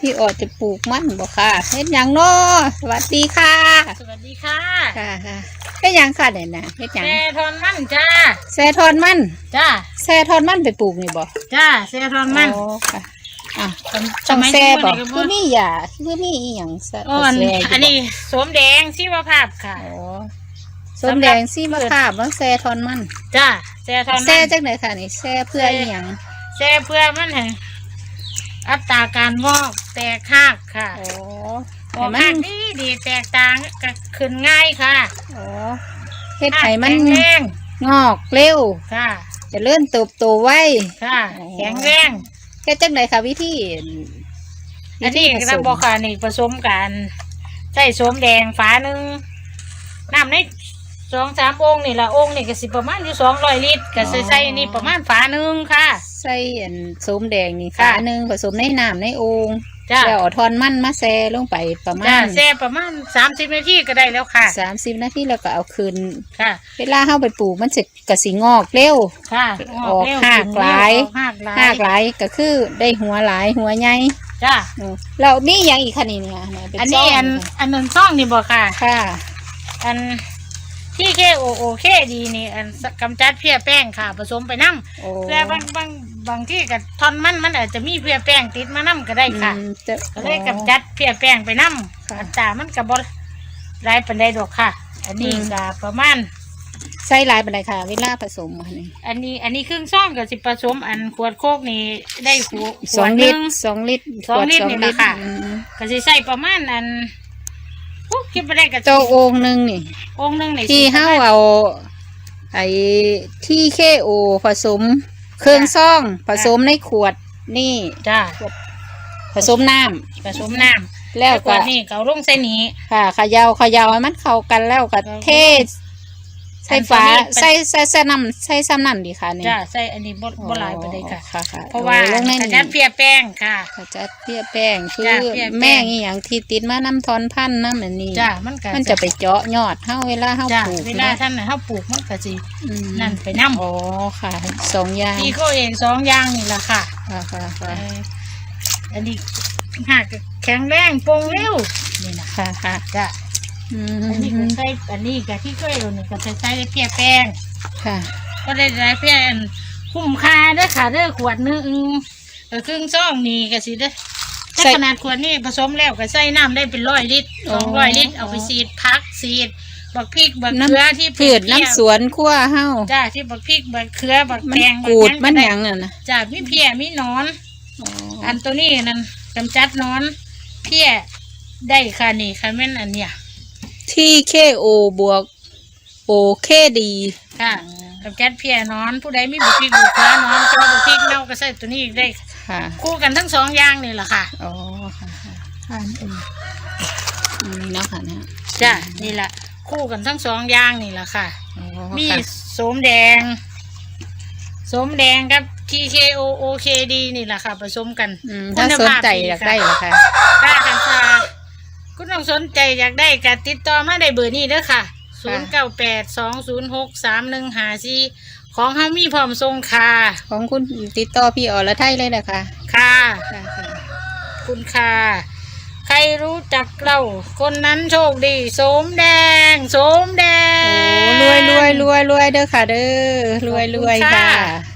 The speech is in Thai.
พี่ออดจะปลูกมันบ่ค่ะเฮ็ดหยังเนาะสวัสดีค่ะสวัสดีค่ะค่ะค่ะเฮ็ดหยังค่ะเนี่ยนะเฮ็ดหยังแซ่ทอนมันจ้าแซ่ทอนมันจ้าแซ่ทอนมันไปปลูกนี่บ่จ้าแซ่ทอนมันอ๋อค่ะอะสต้องมัยแซ่บ่นี้ก็คือมีหยาคือมีอีหยังแซ่อ่อนแซ่ยู่บ่อันนี้สวมแดงชีวภาพค่ะอ๋อส้มแดงซี่มะขามแล้วแซ่ทอนมันจ้าแซ่ทอนมันแซ่จังไหนค่ะนี่แซ่เพื่ออีหยังแซ่เพื่อมันให้อั ตราการงอกแตกหากค่ะอ๋องอกให้หามักนดีดีแตกต่างก็ขึ้นง่ายค่ะอ๋อเฮ็ดให้มันแข็งแรงงอกเร็วค่ะ เจะเลื่อนเติบโตไว ค่ะ อ๋อ แข็งแรงเฮ็ดจังไหนค่ะวิธีอันนี้วิธีผสเรามบอกค่ะนี่ผสมกันใส่สวมแดงฝาหนึ่งน้ำในสองสามองค์นี่ละองค์นี่ก็สิประมาณอยู่สองร้อยลิตรก็ใส่ใส่อันนี่ประมาณฝาหนึ่งค่ะ ใส่อันส้มแดงนี่ค่ะฝาหนึ่งผสมในน้ำในโอ่งจ้าแล้วเอาทอนมันมาแซ่ลงไปประมาจ้าณแซ่ประมาณสามสิบนาทีก็ได้แล้วค่ะ สามสิบนาทีแล้วก็เอาคืน ค่ะ เวลาเข้าไปปลูกมันจะกระสีงอกเร็ว ค่ะออกเร็วหากหลาย ออกหากหลายหากหลายก็คือได้หัวหลายหัวใหญ่จ้าเออเรามีอย่างอีกคะนี่เนี่ยเยเป็อันนี้ซ่งอันอันนั้นซ่องนี่บอกค่ะ ค่ะ อัน ที่เคโอโอเคดีนี่อันกำจัดเพี้ยแป้งค่ะ ผสมไปน้ำโอ้แต่บางบางบางที่กับทอนมันมันอาจจะมีเพี้ยแป้งติดมาน้ำก็ได้ค่ะอืมจะ ก็เลยกำจัดเพี้ยแป้งไปน้ค่ะำอัตรามันกับบหลายปันไดดอกค่ะ อันนี้อืม ก็ประมาณ ใส่หลายปานใดค่ะ เวลาผสมอันนี้อันนี้อันนี้ครึ่งซ่องกับสิผสมอันขวดโคกนี่ได้ขวดขสอวงดหลินึ่ตงรสองลิตรสองลิตรขวดนี่แหละค่ะ อืมก็สิใส่ประมาณอัน โอ้คิดไปได้กับเจ้าโอ่งหนึ่งนี่ องค์หนึงนี่ที่สิเฮาประมณเอา ไอ้ที่เคโอผสม เครื่องซ่องผสมในขวดนี่ จ้าผสมน้ำผสมน้ำแล้วขวก็ดนี่เขาลงใส่นี้ค่ะเขยาเขยาให้มันเข้ากันแล้วก็เท ใส่ฝาอันตัวนี้เป็นใส่ใส่ใส่น้ำใส่ซ้ำนั่นดีค่ะนี่จ้าใส่อันนี้บดบดลายไปเลยค่ะค่ะค่ะเพราะว่าอลงในขนี้ยันเพียแป้งค่ะเขาจะเปียแป้งคือจ้ะเปียแป้งแม่งอีหยังที่ติดมาน้ำทอนพันธุ์น้ำอันนี้จ้ามันก็มันจะไปเจาะยอดเฮาเวลาเฮาจ้าปลูกเวลาท่านน่ะเขาปลูกมันก็สิอืมนั่นไปน้ำอ๋อค่ะสองอย่างพี่ก็เองสองอย่างนี่แหละค่ะค่ะค่ะเอค่ะออันนี้หากแข็งแรงโปร่งเร็วนี่นะค่ะค่ะจ้า อือันนี้ก็มใส่อันนี้กับที่ก็เอวนี่ก็ใส่ใส่เพียแป้ง ค่ะ ก็ได้ได้เพียอันคุ้มค่าเด้อค่ะเด้อขวดหนึงเออครึ่งซองนี่ก็สิเด้อถ้าขนาดขวดนี่ผสมแล้วก็ใส่น้ำได้เป็นร้อยลิตรสองร้อยลิตรเอาไปสีดพักสีดบักพริกบักเขือที่พืชน้ำสวนขั้วเฮาจ้าที่บักพริกบักเขือบักมันแตงบักูดหมันก็หไยังน่ะนะจ้ามีเพียมีหนอน อ๋ออันตัวนี้นั่นกำจัดหนอน เพียได้ค่ะนี่ค่ะแม่นอันเนี้ย ที่เคโอบวกโอเคดีค่ะกำจัดเพียหนอน ผู้ใดมีบักพริกบักเขือหนอนจะบักพริกเน่าก็ใส่ตัวนี้อีกได้ค่ะคู่กันทั้งสองอย่างนี่แหละค่ะอ๋อค่ะค่ะค่ะอืมอืมเนาะค่ะเนี่ยจ้านี่แหละคู่กันทั้งสองอย่างนี่แหละค่ะอ๋อมีค่ะโสมแดงโสมแดงกับ TKO OKD นี่แหละค่ะ ผสมกันอืมคุถ้าณสนภาพใจดีอยากค่ะได้เหรอคะค่ากันค่ะ คุณต้องสนใจอยากได้ก็ติดต่อมาได้เบอร์นี้เด้อค่ะ ศูนย์เก้าแปดสองศูนย์หกสามหนึ่งหาซีของเฮามีพร้อมส่งค่ะ ของคุณติดต่อพี่อรไทยเลยนะคะค่ะ ค่ะค่ะคุณค่ะ ใครรู้จักเรา คนนั้นโชคดีโสมแดงโสมแดโอ้ง รวยรวยรวยรวยเด้อค่ะ เด้อรวยรวยขอบคุณค่ะ ค่ะ